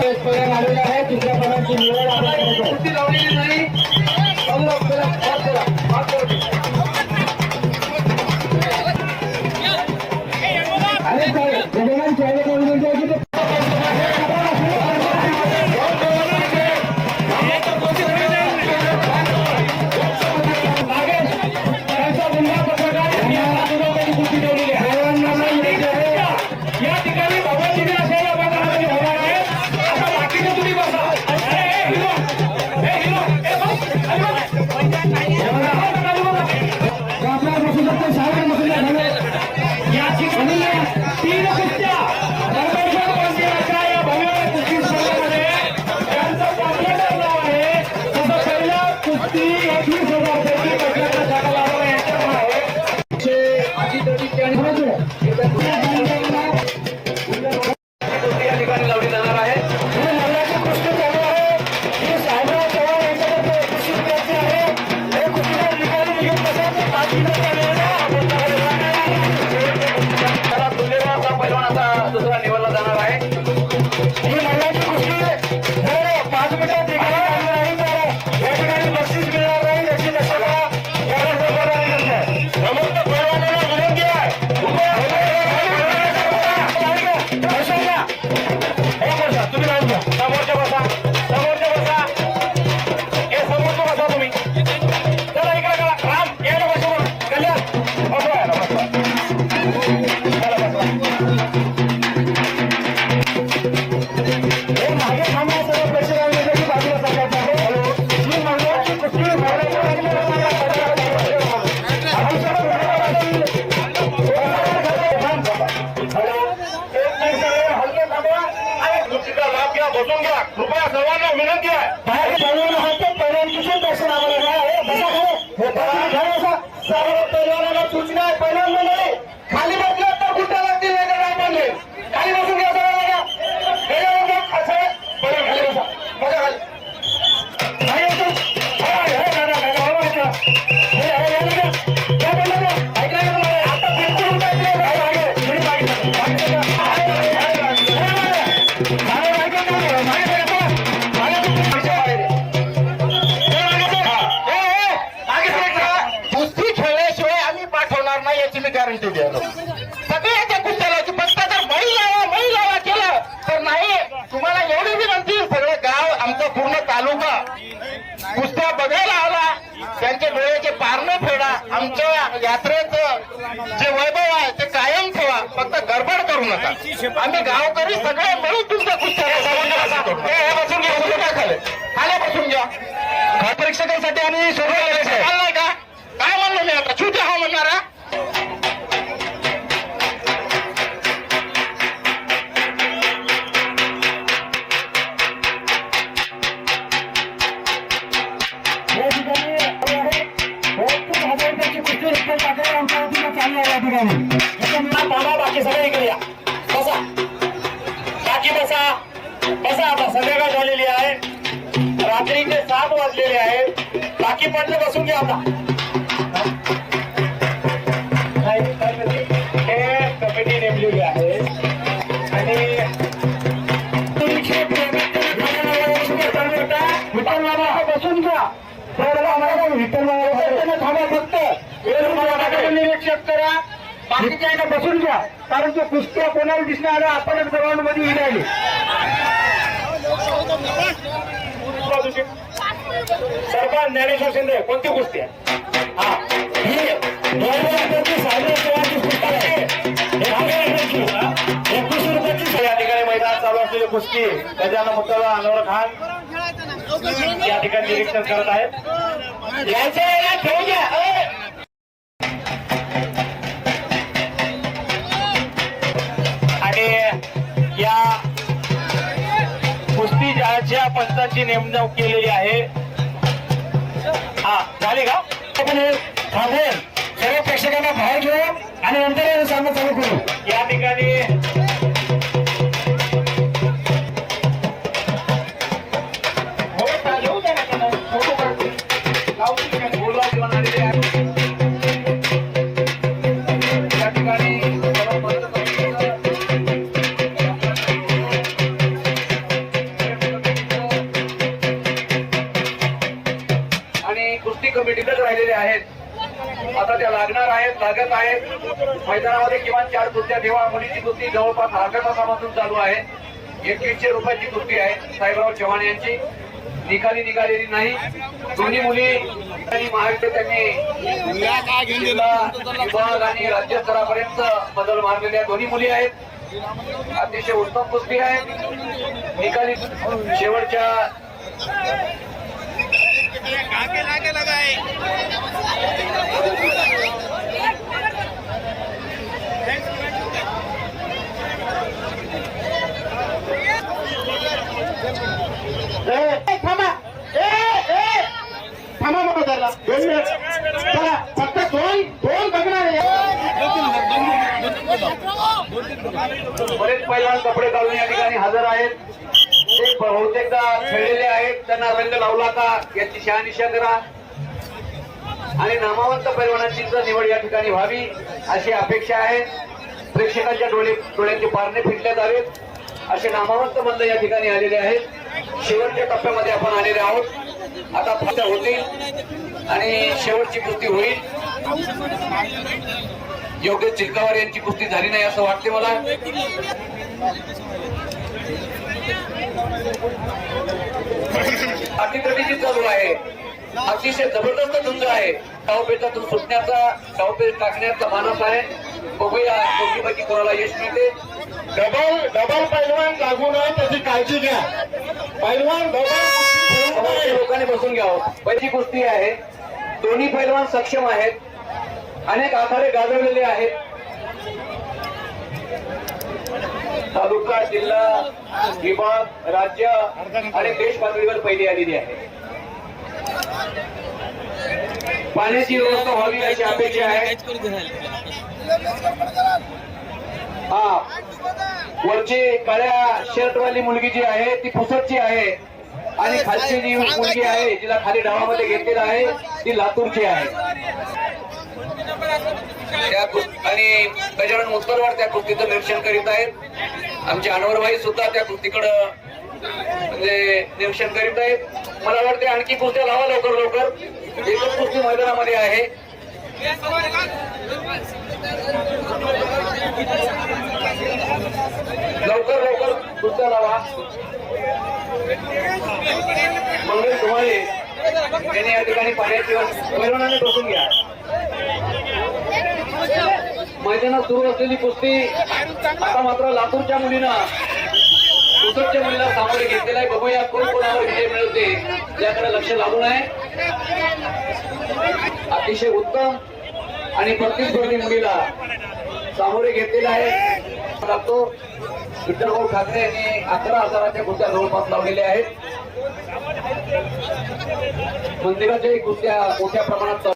que Diego याची मी guarantee द्यायला सगळ्याच्या कुत्यालाची फक्त जर मई लावा मई लावा केलं तर नाही. तुम्हाला एवढी विनंती सगळं गाव आमचा पूर्ण तालुका कुस्त्या बघायला आला. त्यांच्या डोळ्याचे पारणं फेडा. आमच्या यात्रेचं जे वैभव आहे ते कायम ठेवा. फक्त गडबड करू नका. आम्ही गावकरी सगळे मिळून तुमच्या कुस्त्याला सांगून हे घ्या. काय खाले. खाल्या बसून घ्या. परीक्षकांसाठी आणि सोडवायला काय म्हणलो मी आता? छुट्या हा म्हणणारा आता संध्याकाळ झालेली आहे. रात्रीचे सात वाजलेले आहेत. बाकी पडलं बसून घ्या आता. हे बसून घ्या करा. बाकीच्या बसून घ्या कारण तो कुस्त्या कोणाला दिसणार आपणच ग्राउंडमध्ये येईल सरकार ज्ञानेश्वर शिंदे कोणती गोष्टी आहे? हा. एकवीसशे रुपयाची या ठिकाणी मैदान चालू असलेली कुस्ती गजानन मुक्ताला अनवर खान या ठिकाणी निरीक्षण करत आहेत. पंचांची नेमणूक केलेली आहे. हा झाली का? थांबेल सर्व प्रेक्षकांना बाहेर घेऊ आणि नंतर सामना चालू करू. या ठिकाणी कुस्ती कमिटीतच राहिलेले आहेत. आता त्या लागणार आहेत लागत आहेत. मैदानामध्ये किमान चार कुस्त्या ठेवा. मुलीची कुस्ती जवळपास अर्ध्या तासापासून चालू आहे. एकवीसशे रुपयाची कुस्ती आहे. साहेबराव चव्हाण यांची. निकाली निघालेली नाही. दोन्ही मुली आणि महाविद्यालय त्यांनी विभाग आणि राज्य स्तरापर्यंत बदल मारलेल्या दोन्ही मुली आहेत. अतिशय उत्तम कुस्ती आहे. निकाली शेवटच्या थांबा. ए ए. थांबा बघा त्याला दोन मिनिट. चला फक्त दोन दोन बघणार बरेच पैलवान कपडे काढून या ठिकाणी हजर आहेत. ते बहुतेकदा खेळलेले आहेत. त्यांना रंग लावला का याची शहानिशा करा. आणि नामवंत पैलवानांची जर निवड या ठिकाणी व्हावी अशी अपेक्षा आहे. प्रेक्षकांच्या डोळे डोळ्यांचे पारणे फिटले जावेत. असे नामवंत बंद या ठिकाणी आलेले आहेत. शेवटच्या टप्प्यामध्ये आपण आलेले आहोत. आता फक्त होतील. आणि शेवटची कुस्ती होईल. योग्य चिलकावर यांची कुस्ती झाली नाही असं वाटते मला. अटीतटीची चालू आहे. अतिशय जबरदस्त झुंज आहे. डावपेचातून सुटण्याचा डावपेच टाकण्याचा मानस आहे. बघूया दोघीपैकी कोणाला यश मिळते. डबल डबल पैलवान लागू नये त्याची काळजी घ्या. पैलवान डबल. लोकांनी बसून घ्यावं पहिली कुस्ती आहे. दोन्ही पैलवान सक्षम आहेत. अनेक आखाडे गाजवलेले आहेत. तालुका जिल्हा विभाग राज्य आणि देश पातळीवर पहिली आलेली आहे. पाण्याची व्यवस्था व्हावी अशी अपेक्षा आहे. हा. वरची काळ्या शर्टवाली मुलगी जी आहे ती पुसटची आहे. आणि खालची जी मुलगी आहे जिला खाली डावामध्ये घेतलेला आहे ती लातूरची आहे. त्या आणि गजानन मुतकरवाड त्या कृतीचं निरीक्षण करीत आहेत. आमचे अनवरभाई सुद्धा त्या कृतीकडं म्हणजे निरीक्षण करीत आहेत. मला वाटते आणखी कुस्त्या लावा लवकर लवकर. एकच कुस्ती मैदानामध्ये आहे. लवकर लवकर कुस्त्या लावा. मंगल तुम्हाला त्यांनी या ठिकाणी पाण्याची पैलवानाने बसून घ्या. मैदानात सुरू असलेली कुस्ती आता मात्र लातूरच्या मुलीनं कुसटच्या मुलीला सामोरे घेतलेला आहे. बघूया कोण कोणावर विजय मिळवते याकडे लक्ष लागून आहे. अतिशय उत्तम आणि प्रतिस्पर्धी मुलीला सामोरे घेतलेला आहे. लागतो. विठ्ठलभाऊ ठाकरे यांनी अकरा हजाराच्या कुस्त्या जवळपास लावलेल्या आहेत. मंदिराच्या कुस्त्या मोठ्या प्रमाणात